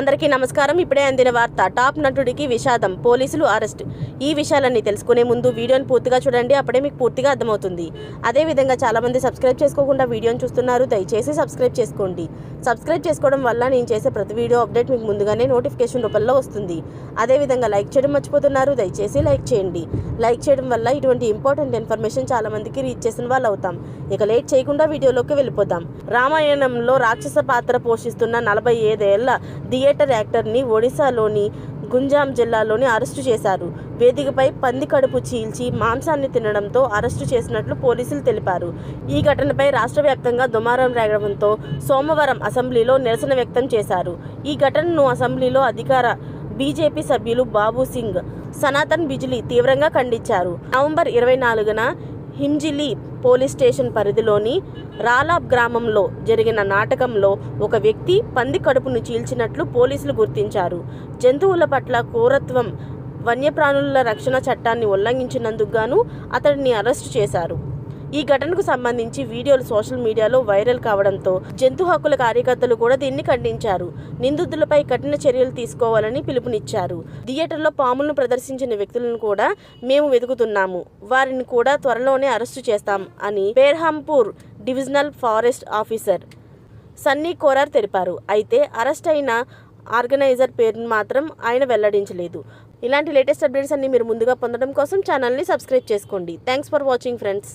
అందరికీ నమస్కారం. ఇప్పుడే అందిన వార్త టాప్ నటుడికి విషాదం పోలీసులు అరెస్ట్. ఈ విషయాలన్నీ తెలుసుకునే ముందు వీడియోని పూర్తిగా చూడండి అప్పుడే మీకు పూర్తిగా అర్థమవుతుంది. అదేవిధంగా చాలామంది సబ్స్క్రైబ్ చేసుకోకుండా వీడియోని చూస్తున్నారు దయచేసి సబ్స్క్రైబ్ చేసుకోండి. సబ్స్క్రైబ్ చేసుకోవడం వల్ల నేను చేసే ప్రతి వీడియో అప్డేట్ మీకు ముందుగానే నోటిఫికేషన్ రూపంలో వస్తుంది. అదేవిధంగా లైక్ చేయడం మర్చిపోతున్నారు దయచేసి లైక్ చేయండి. లైక్ చేయడం వల్ల ఇటువంటి ఇంపార్టెంట్ ఇన్ఫర్మేషన్ చాలామందికి రీచ్ చేసిన వాళ్ళు అవుతాం. ఇక లేట్ చేయకుండా వీడియోలోకి వెళ్ళిపోతాం రామాయణంలో రాక్షస పాత్ర పోషిస్తున్న నలభై ఐదేళ్ళ థియేటర్ యాక్టర్ని ఒడిశాలోని గుంజాం జిల్లాలోని అరెస్టు చేశారు. వేదికపై పంది కడుపు చీల్చి మాంసాన్ని తినడంతో అరెస్టు చేసినట్లు పోలీసులు తెలిపారు. ఈ ఘటనపై రాష్ట్ర వ్యాప్తంగా దుమారం రేగడంతో సోమవారం అసెంబ్లీలో నిరసన వ్యక్తం చేశారు. ఈ ఘటనను అసెంబ్లీలో అధికార బీజేపీ సభ్యులు బాబు సింగ్ సనాతన్ బిజిలీ తీవ్రంగా ఖండించారు. నవంబర్ ఇరవై నాలుగున హింజిలి పోలీస్ స్టేషన్ పరిధిలోని రాలాబ్ గ్రామంలో జరిగిన నాటకంలో ఒక వ్యక్తి పంది కడుపును చీల్చినట్లు పోలీసులు గుర్తించారు. జంతువుల పట్ల క్రూరత్వం వన్యప్రాణుల రక్షణ చట్టాన్ని ఉల్లంఘించినందుకు గాను అతడిని అరెస్టు చేశారు. ఈ ఘటనకు సంబంధించి వీడియోలు సోషల్ మీడియాలో వైరల్ కావడంతో జంతు హక్కుల కార్యకర్తలు కూడా దీన్ని ఖండించారు. నిందితులపై కఠిన చర్యలు తీసుకోవాలని పిలుపునిచ్చారు. థియేటర్లో పాములను ప్రదర్శించిన వ్యక్తులను కూడా మేము వెతుకుతున్నాము. వారిని కూడా త్వరలోనే అరెస్టు చేస్తాం అని Berhampur divisional forest officer Sunny Korar తెలిపారు. అయితే అరెస్ట్ అయిన ఆర్గనైజర్ పేరును మాత్రం ఆయన వెల్లడించలేదు. ఇలాంటి లేటెస్ట్ అప్డేట్స్ అన్ని మీరు ముందుగా పొందడం కోసం ఛానల్ని సబ్స్క్రైబ్ చేసుకోండి. Thanks for watching friends.